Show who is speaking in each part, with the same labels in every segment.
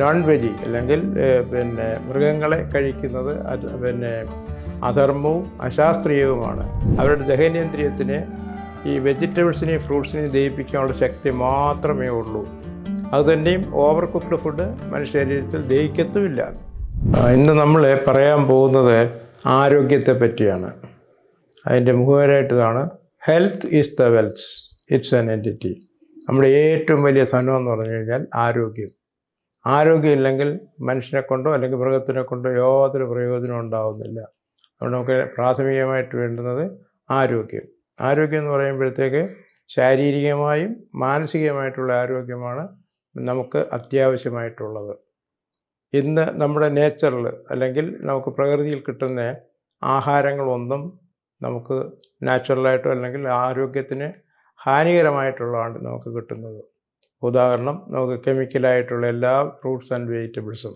Speaker 1: Non veggie അല്ലെങ്കിൽ പിന്നെ മൃഗങ്ങളെ കഴിക്കുന്നത് പിന്നെ അധർമ്മവും അശാസ്ത്രീയവുമാണ്. അവരുടെ ദഹനേന്ദ്രിയത്തിന് ഈ വെജിറ്റബിൾസിനെയും ഫ്രൂട്ട്സിനെയും ദഹിപ്പിക്കാനുള്ള ശക്തി മാത്രമേ ഉള്ളൂ. അതുതന്നെയും ഓവർ കുക്ക്ഡ് ഫുഡ് മനുഷ്യ ശരീരത്തിൽ ദഹിക്കത്തുമില്ല ഇന്ന് നമ്മൾ പറയാൻ പോകുന്നത് ആരോഗ്യത്തെ പറ്റിയാണ്. അതിന്റെ മുഖവരായിട്ടതാണ് health is the wealth it's an entity നമ്മുടെ ഏറ്റവും വലിയ ധനം എന്ന് പറഞ്ഞു കഴിഞ്ഞാൽ ആരോഗ്യം. ആരോഗ്യം ഇല്ലെങ്കിൽ മനുഷ്യനെ കൊണ്ടോ അല്ലെങ്കിൽ മൃഗത്തിനെ കൊണ്ടോ യാതൊരു പ്രയോജനവും ഉണ്ടാവുന്നില്ല. അതുകൊണ്ട് നമുക്ക് പ്രാഥമികമായിട്ട് വേണ്ടുന്നത് ആരോഗ്യം. ആരോഗ്യം എന്ന് പറയുമ്പോഴത്തേക്ക് ശാരീരികമായും മാനസികമായിട്ടുള്ള ആരോഗ്യമാണ് നമുക്ക് അത്യാവശ്യമായിട്ടുള്ളത്. ഇന്ന് നമ്മുടെ നേച്ചറിൽ അല്ലെങ്കിൽ നമുക്ക് പ്രകൃതിയിൽ കിട്ടുന്ന ആഹാരങ്ങളൊന്നും നമുക്ക് നാച്ചുറലായിട്ടോ അല്ലെങ്കിൽ ആരോഗ്യത്തിന് ഹാനികരമായിട്ടുള്ളതാണ് നമുക്ക് കിട്ടുന്നത് ഉദാഹരണം നമുക്ക് കെമിക്കലായിട്ടുള്ള എല്ലാ ഫ്രൂട്ട്സ് ആൻഡ് വെജിറ്റബിൾസും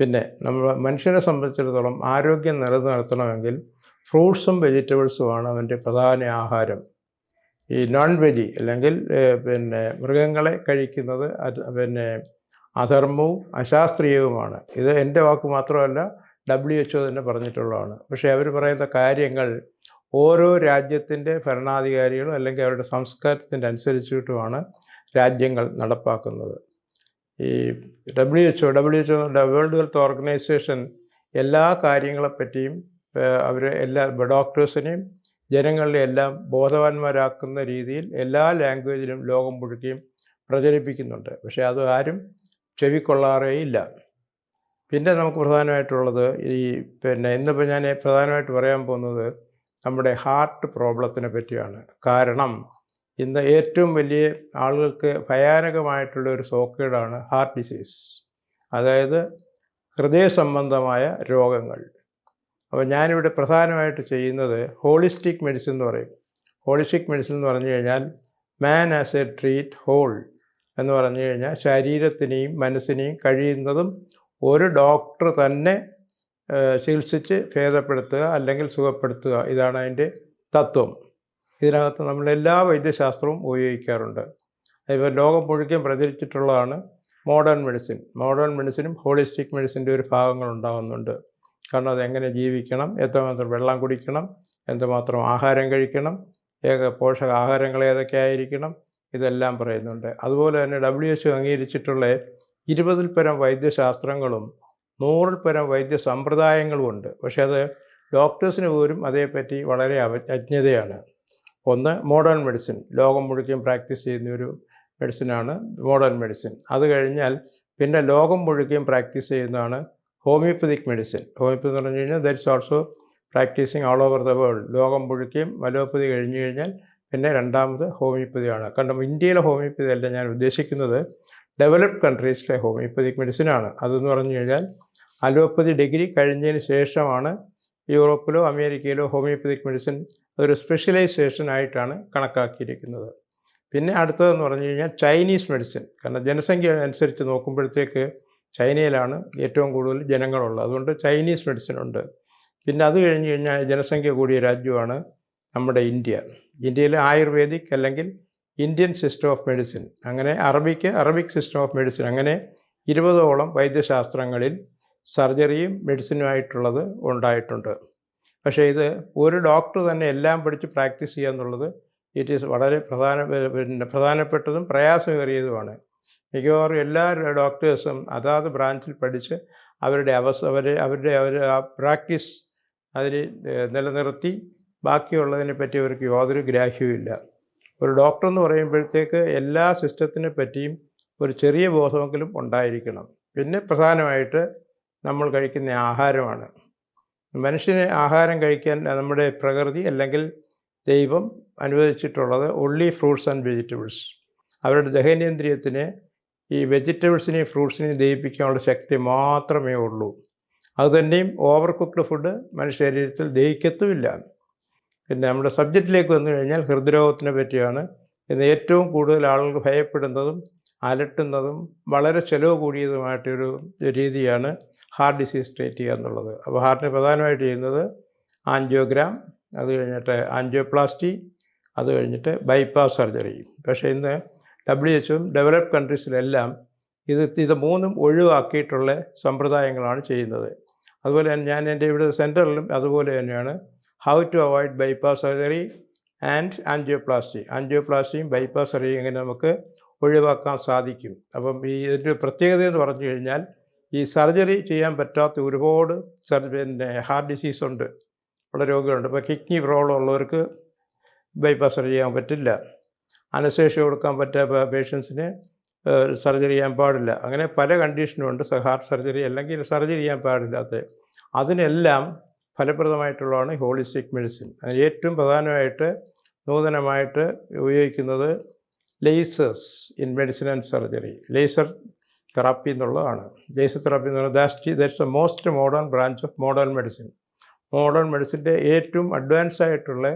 Speaker 1: പിന്നെ നമ്മൾ മനുഷ്യനെ സംബന്ധിച്ചിടത്തോളം ആരോഗ്യം നിലനിർത്തണമെങ്കിൽ ഫ്രൂട്ട്സും വെജിറ്റബിൾസുമാണ് അവന്റെ പ്രധാന ആഹാരം. ഈ നോൺ വെജി അല്ലെങ്കിൽ പിന്നെ മൃഗങ്ങളെ കഴിക്കുന്നത് പിന്നെ അധർമ്മവും അശാസ്ത്രീയവുമാണ്. ഇത് എന്റെ വാക്ക് മാത്രമല്ല ഡബ്ല്യു എച്ച് തന്നെ പറഞ്ഞിട്ടുള്ളതാണ്. പക്ഷേ അവർ പറയുന്ന കാര്യങ്ങൾ ഓരോ രാജ്യത്തിന്റെ ഭരണാധികാരികളും അല്ലെങ്കിൽ അവരുടെ സംസ്കാരത്തിന്റെ അനുസരിച്ചിട്ടുമാണ് രാജ്യങ്ങൾ നടപ്പാക്കുന്നത്. ഈ W H W H world health organization എല്ലാ കാര്യങ്ങളെപ്പറ്റിയും അവർ എല്ലാ ഡോക്ടേഴ്സിനെയും ജനങ്ങളെ എല്ലാം ബോധവാന്മാരാക്കുന്ന രീതിയിൽ എല്ലാ ലാംഗ്വേജിലും ലോകം മുഴുക്കുകയും പ്രചരിപ്പിക്കുന്നുണ്ട്. പക്ഷേ അത് ആരും ചെവിക്കൊള്ളാറേ ഇല്ല പിന്നെ നമുക്ക് പ്രധാനമായിട്ടുള്ളത് ഈ പിന്നെ ഇന്നിപ്പോൾ ഞാൻ പ്രധാനമായിട്ട് പറയാൻ പോകുന്നത് നമ്മുടെ ഹാർട്ട് പ്രോബ്ലത്തിനെ പറ്റിയാണ്. കാരണം ഇന്ന് ഏറ്റവും വലിയ ആളുകൾക്ക് ഭയാനകമായിട്ടുള്ള ഒരു സോക്കേടാണ് ഹാർട്ട് ഡിസീസ്. അതായത് ഹൃദയ സംബന്ധമായ രോഗങ്ങൾ. അപ്പോൾ ഞാനിവിടെ പ്രധാനമായിട്ട് ചെയ്യുന്നത് ഹോളിസ്റ്റിക് മെഡിസിൻ എന്ന് പറയും. ഹോളിസ്റ്റിക് മെഡിസിൻ എന്ന് പറഞ്ഞു കഴിഞ്ഞാൽ man as a treat whole എന്ന് പറഞ്ഞു കഴിഞ്ഞാൽ ശരീരത്തിനെയും മനസ്സിനെയും കഴിയുന്നതും ഒരു ഡോക്ടർ തന്നെ ചികിത്സിച്ച് ഭേദപ്പെടുത്തുക അല്ലെങ്കിൽ സുഖപ്പെടുത്തുക. ഇതാണ് അതിന്റെ തത്വം. ഇതിനകത്ത് നമ്മൾ എല്ലാ വൈദ്യശാസ്ത്രവും ഉപയോഗിക്കാറുണ്ട്. അതിപ്പോൾ ലോകം മുഴുവൻ പ്രചരിച്ചിട്ടുള്ളതാണ് മോഡേൺ മെഡിസിൻ മോഡേൺ മെഡിസിനും ഹോളിസ്റ്റിക് മെഡിസിന്റെ ഒരു ഭാഗങ്ങൾ ഉണ്ടാകുന്നുണ്ട് കാരണം എങ്ങനെ ജീവിക്കണം എത്രമാത്രം വെള്ളം കുടിക്കണം എന്തുമാത്രം ആഹാരം കഴിക്കണം ഏക പോഷക ആഹാരങ്ങൾ ഏതൊക്കെ ആയിരിക്കണം ഇതെല്ലാം പറയുന്നുണ്ട്. അതുപോലെ തന്നെ ഡബ്ല്യു എച്ച് അംഗീകരിച്ചിട്ടുള്ള ഇരുപതിൽ പരം വൈദ്യശാസ്ത്രങ്ങളും നൂറിൽ പരം വൈദ്യ സമ്പ്രദായങ്ങളും ഉണ്ട് പക്ഷേ അത് ഡോക്ടേഴ്സിന് പോലും അതേപ്പറ്റി വളരെ അജ്ഞതയാണ്. ഒന്ന് മോഡേൺ മെഡിസിൻ ലോകം മുഴുവൻ പ്രാക്ടീസ് ചെയ്യുന്ന ഒരു മെഡിസിനാണ് മോഡേൺ മെഡിസിൻ അത് കഴിഞ്ഞാൽ പിന്നെ ലോകം മുഴുവൻ പ്രാക്ടീസ് ചെയ്യുന്നതാണ് ഹോമിയോപ്പതിക് മെഡിസിൻ ഹോമിയോപ്പതി എന്ന് പറഞ്ഞു കഴിഞ്ഞാൽ that's also practising all over the world ലോകം മുഴുവൻ അലോപ്പതി കഴിഞ്ഞു കഴിഞ്ഞാൽ പിന്നെ രണ്ടാമത് ഹോമിയോപ്പതിയാണ് കാരണം ഇന്ത്യയിലെ ഹോമിയോപ്പതി അല്ല ഞാൻ ഉദ്ദേശിക്കുന്നത്. ഡെവലപ്ഡ് കൺട്രീസിലെ ഹോമിയോപ്പതിക് മെഡിസിനാണ് അതെന്ന് പറഞ്ഞു കഴിഞ്ഞാൽ അലോപ്പതി ഡിഗ്രി കഴിഞ്ഞതിന് ശേഷമാണ് യൂറോപ്പിലോ അമേരിക്കയിലോ ഹോമിയോപ്പതിക് മെഡിസിൻ ഒരു സ്പെഷ്യലൈസേഷൻ ആയിട്ടാണ് കണക്കാക്കിയിരിക്കുന്നത്. പിന്നെ അടുത്തതെന്ന് പറഞ്ഞു കഴിഞ്ഞാൽ ചൈനീസ് മെഡിസിൻ കാരണം ജനസംഖ്യ അനുസരിച്ച് നോക്കുമ്പോഴത്തേക്ക് ചൈനയിലാണ് ഏറ്റവും കൂടുതൽ ജനങ്ങളുള്ളത്. അതുകൊണ്ട് ചൈനീസ് മെഡിസിൻ ഉണ്ട്. പിന്നെ അത് കഴിഞ്ഞ് കഴിഞ്ഞാൽ ജനസംഖ്യ കൂടിയ രാജ്യമാണ് നമ്മുടെ ഇന്ത്യ. ഇന്ത്യയിൽ ആയുർവേദിക് അല്ലെങ്കിൽ ഇന്ത്യൻ സിസ്റ്റം ഓഫ് മെഡിസിൻ അങ്ങനെ Arabic Arabic system of medicine അങ്ങനെ ഇരുപതോളം വൈദ്യശാസ്ത്രങ്ങളിൽ സർജറിയും മെഡിസിനുമായിട്ടുള്ളത് ഉണ്ടായിട്ടുണ്ട്. പക്ഷേ ഇത് ഒരു ഡോക്ടർ തന്നെ എല്ലാം പഠിച്ച് പ്രാക്ടീസ് ചെയ്യുക എന്നുള്ളത് ഇറ്റ് ഈസ് വളരെ പ്രധാന പിന്നെ പ്രധാനപ്പെട്ടതും പ്രയാസമേറിയതുമാണ്. മിക്കവാറും എല്ലാ ഡോക്ടേഴ്സും അതാത് ബ്രാഞ്ചിൽ പഠിച്ച് അവരുടെ അവസ അവർ അവരുടെ അവർ ആ പ്രാക്ടീസ് അതിൽ നിലനിർത്തി ബാക്കിയുള്ളതിനെ പറ്റി അവർക്ക് യാതൊരു ഗ്രാഹ്യവുമില്ല ഒരു ഡോക്ടർ എന്ന് പറയുമ്പോഴത്തേക്ക് എല്ലാ സിസ്റ്റത്തിനെ പറ്റിയും ഒരു ചെറിയ ബോധമെങ്കിലും ഉണ്ടായിരിക്കണം. പിന്നെ പ്രധാനമായിട്ട് നമ്മൾ കഴിക്കുന്ന ആഹാരമാണ്. മനുഷ്യന് ആഹാരം കഴിക്കാൻ നമ്മുടെ പ്രകൃതി അല്ലെങ്കിൽ ദൈവം അനുവദിച്ചിട്ടുള്ളത് ഒൺലി ഫ്രൂട്ട്സ് ആൻഡ് വെജിറ്റബിൾസ് അവരുടെ ദഹനേന്ദ്രിയത്തിന് ഈ വെജിറ്റബിൾസിനെയും ഫ്രൂട്ട്സിനെയും ദഹിപ്പിക്കാനുള്ള ശക്തി മാത്രമേ ഉള്ളൂ. അതുതന്നെയും ഓവർ കുക്ക്ഡ് ഫുഡ് മനുഷ്യ ശരീരത്തിൽ ദഹിക്കത്തുമില്ല. പിന്നെ നമ്മുടെ സബ്ജക്റ്റിലേക്ക് വന്നു കഴിഞ്ഞാൽ ഹൃദ്രോഗത്തിനെ പറ്റിയാണ്. ഇന്ന് ഏറ്റവും കൂടുതൽ ആളുകൾ ഭയപ്പെടുന്നതും അലട്ടുന്നതും വളരെ ചിലവ് കൂടിയതുമായിട്ടൊരു രീതിയാണ് ഹാർട്ട് ഡിസീസ് ട്രീറ്റ് ചെയ്യുക എന്നുള്ളത്. അപ്പോൾ ഹാർട്ടിന് പ്രധാനമായിട്ട് ചെയ്യുന്നത് ആൻജിയോഗ്രാം അത് കഴിഞ്ഞിട്ട് ആൻജിയോപ്ലാസ്റ്റി അത് കഴിഞ്ഞിട്ട് ബൈപ്പാസ് സർജറി. പക്ഷേ ഇന്ന് ഡബ്ല്യു എച്ചും ഡെവലപ്ഡ് കൺട്രീസിലെല്ലാം ഇത് ഇത് മൂന്നും ഒഴിവാക്കിയിട്ടുള്ള സമ്പ്രദായങ്ങളാണ് ചെയ്യുന്നത്. അതുപോലെ തന്നെ ഞാൻ എന്റെ ഇവിടെ സെന്ററിലും അതുപോലെ തന്നെയാണ്. How to avoid bypass surgery and angioplasty ആൻജിയോപ്ലാസ്റ്റിയും bypass സർജറിയും എങ്ങനെ നമുക്ക് ഒഴിവാക്കാൻ സാധിക്കും. അപ്പം ഈ ഇതിന്റെ പ്രത്യേകത എന്ന് പറഞ്ഞു കഴിഞ്ഞാൽ ഈ സർജറി ചെയ്യാൻ പറ്റാത്ത ഒരുപാട് സർ പിന്നെ ഹാർട്ട് ഡിസീസ് ഉണ്ട്. ഉള്ള രോഗികളുണ്ട്. ഇപ്പോൾ കിഡ്നി പ്രോബ്ലം ഉള്ളവർക്ക് ബൈപ്പാസ് സർജറി ചെയ്യാൻ പറ്റില്ല. അനശേഷി കൊടുക്കാൻ പറ്റാത്ത പേഷ്യൻസിന് സർജറി ചെയ്യാൻ പാടില്ല. അങ്ങനെ പല കണ്ടീഷനും ഉണ്ട്. ഹാർട്ട് സർജറി അല്ലെങ്കിൽ സർജറി ചെയ്യാൻ പാടില്ലാത്ത. അതിനെല്ലാം ഫലപ്രദമായിട്ടുള്ളതാണ് ഹോളിസ്റ്റിക് മെഡിസിൻ. ഏറ്റവും പ്രധാനമായിട്ട് നൂതനമായിട്ട് ഉപയോഗിക്കുന്നത് lasers in medicine and surgery. Laser therapy എന്നുള്ളതാണ്. ലേസർ തെറാപ്പി എന്ന് പറയുന്നത് that that's a most modern branch of modern medicine. Modern മെഡിസിന്റെ ഏറ്റവും അഡ്വാൻസ് ആയിട്ടുള്ള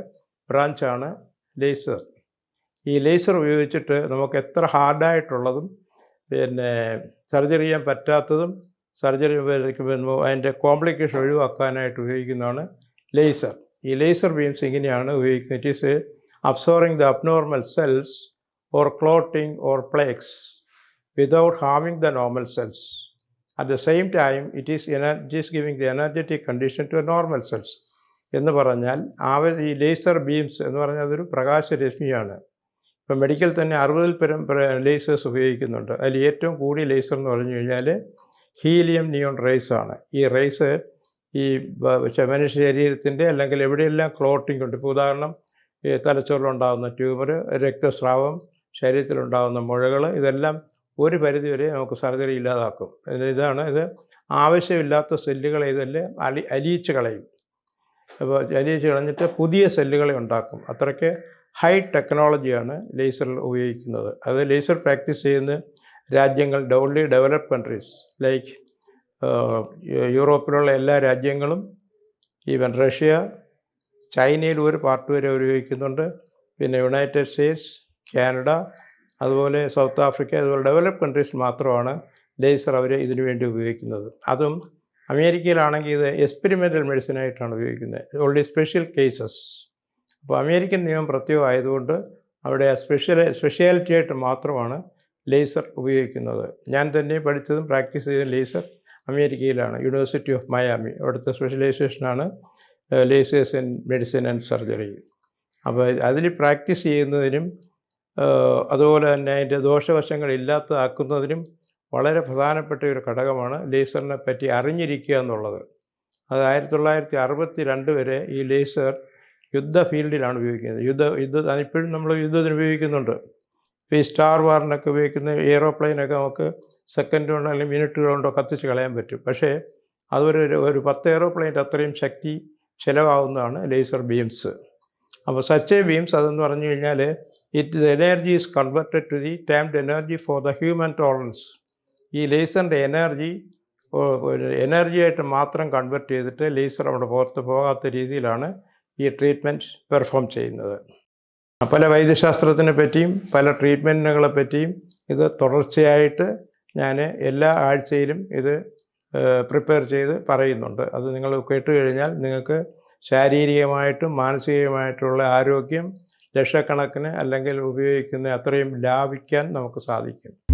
Speaker 1: ബ്രാഞ്ചാണ് ലേസർ. ഈ ലേസർ ഉപയോഗിച്ചിട്ട് നമുക്ക് എത്ര ഹാർഡായിട്ടുള്ളതും പിന്നെ സർജറി ചെയ്യാൻ പറ്റാത്തതും സർജറി അതിന്റെ കോംപ്ലിക്കേഷൻ ഒഴിവാക്കാനായിട്ട് ഉപയോഗിക്കുന്നതാണ് ലേസർ. ഈ ലേസർ ബീംസ് ഇങ്ങനെയാണ് ഉപയോഗിക്കുന്നത്. It is absorbing the abnormal cells or clotting or plaques without harming the normal cells. At the same time, it is, energy is giving the energetic condition to normal cells. എന്ന് പറഞ്ഞാൽ ആവ ഈ laser beams എന്ന് പറഞ്ഞാൽ അതൊരു പ്രകാശരശ്മിയാണ് ഇപ്പം medical തന്നെ അറുപതിൽ പരം ലേസേഴ്സ് ഉപയോഗിക്കുന്നുണ്ട് അതിൽ ഏറ്റവും കൂടിയ ലേസർ എന്ന് പറഞ്ഞു കഴിഞ്ഞാൽ ഹീലിയം നിയോൺ റേസ് ആണ് ഈ റേസ് ഈ മനുഷ്യ ശരീരത്തിന്റെ അല്ലെങ്കിൽ എവിടെയെല്ലാം ക്ലോട്ടിംഗ് ഉണ്ട് ഇപ്പോൾ ഉദാഹരണം തലച്ചോറിലുണ്ടാകുന്ന ട്യൂമർ രക്തസ്രാവം ശരീരത്തിലുണ്ടാകുന്ന മുഴകൾ ഇതെല്ലാം ഒരു പരിധിവരെ നമുക്ക് സർജറി ഇല്ലാതാക്കും. ഇത് ഇതാണ്. ഇത് ആവശ്യമില്ലാത്ത സെല്ലുകളെ ഇതെല്ലാം അലി അലിയിച്ച് കളയും. അപ്പോൾ അലിയിച്ച് കളഞ്ഞിട്ട് പുതിയ സെല്ലുകളെ ഉണ്ടാക്കും. അത്രയ്ക്ക് ഹൈ ടെക്നോളജിയാണ് ലേസറിൽ ഉപയോഗിക്കുന്നത്. അത് ലേസർ പ്രാക്ടീസ് ചെയ്യുന്ന രാജ്യങ്ങൾ ഡൗൺലി ഡെവലപ്പ് കൺട്രീസ് ലൈക്ക് യൂറോപ്പിലുള്ള എല്ലാ രാജ്യങ്ങളും ഈവൻ റഷ്യ ചൈനയിൽ ഒരു പാർട്ട് വരെ ഉപയോഗിക്കുന്നുണ്ട്. പിന്നെ യുണൈറ്റഡ് സ്റ്റേറ്റ്സ് കാനഡ അതുപോലെ സൗത്ത് ആഫ്രിക്ക അതുപോലെ ഡെവലപ്പ് കൺട്രീസ് മാത്രമാണ് ലേസർ അവർ ഇതിനു വേണ്ടി ഉപയോഗിക്കുന്നത്. അതും അമേരിക്കയിലാണെങ്കിൽ ഇത് എക്സ്പെരിമെന്റൽ മെഡിസിനായിട്ടാണ് ഉപയോഗിക്കുന്നത്. ഓൺലി സ്പെഷ്യൽ കേസസ് അപ്പോൾ അമേരിക്കൻ നിയമം പ്രത്യേകമായതുകൊണ്ട് അവിടെ സ്പെഷ്യൽ സ്പെഷ്യാലിറ്റി ആയിട്ട് മാത്രമാണ് ലേസർ ഉപയോഗിക്കുന്നത്. ഞാൻ തന്നെ പഠിച്ചതും പ്രാക്ടീസ് ചെയ്ത ലേസർ അമേരിക്കയിലാണ് യൂണിവേഴ്സിറ്റി ഓഫ് മയാമി അവിടുത്തെ സ്പെഷ്യലൈസേഷനാണ് lasers in medicine and surgery അപ്പോൾ അതിൽ പ്രാക്ടീസ് ചെയ്യുന്നതിനും അതുപോലെ തന്നെ അതിന്റെ ദോഷവശങ്ങൾ ഇല്ലാത്തതാക്കുന്നതിനും വളരെ പ്രധാനപ്പെട്ട ഒരു ഘടകമാണ് ലേസറിനെ പറ്റി അറിഞ്ഞിരിക്കുക എന്നുള്ളത്. അത് ആയിരത്തി തൊള്ളായിരത്തി അറുപത്തി രണ്ട് വരെ ഈ ലേസർ യുദ്ധ ഫീൽഡിലാണ് ഉപയോഗിക്കുന്നത്. യുദ്ധ യുദ്ധ അതിപ്പോഴും നമ്മൾ യുദ്ധത്തിന് ഉപയോഗിക്കുന്നുണ്ട്. ഇപ്പോൾ ഈ സ്റ്റാർ വാറിനൊക്കെ ഉപയോഗിക്കുന്ന എയ്റോപ്ലെയിനൊക്കെ നമുക്ക് സെക്കൻഡ് കൊണ്ടോ അല്ലെങ്കിൽ മിനിറ്റ് കൊണ്ടോ കത്തിച്ച് കളയാൻ പറ്റും. പക്ഷേ അതൊരു ഒരു പത്ത് എയ്റോപ്ലെയിന്റെ അത്രയും ശക്തി ചിലവാകുന്നതാണ് ലേസർ ബീംസ്. അപ്പോൾ സച്ച് ബീംസ് അതെന്ന് പറഞ്ഞു കഴിഞ്ഞാൽ it the energy is converted to the tamed energy for the human tolerance ഈ ലേസറിന്റെ എനർജി എനർജി ആയിട്ട് മാത്രം കൺവെർട്ട് ചെയ്തിട്ട് ലേസർ അവിടെ പുറത്ത് പോകാത്ത രീതിയിലാണ് ഈ ട്രീറ്റ്മെന്റ് പെർഫോം ചെയ്യുന്നത്. പല വൈദ്യശാസ്ത്രത്തിനെ പറ്റിയും പല ട്രീറ്റ്മെന്റുകളെ പറ്റിയും ഇത് തുടർച്ചയായിട്ട് ഞാൻ എല്ലാ ആഴ്ചയിലും ഇത് പ്രിപ്പയർ ചെയ്ത് പറയുന്നുണ്ട്. അത് നിങ്ങൾ കേട്ട് കഴിഞ്ഞാൽ നിങ്ങൾക്ക് ശാരീരികമായിട്ടും മാനസികമായിട്ടുള്ള ആരോഗ്യം ലക്ഷക്കണക്കിന് അല്ലെങ്കിൽ ഉപയോഗിക്കുന്ന അത്രയും ലാഭിക്കാൻ നമുക്ക് സാധിക്കും.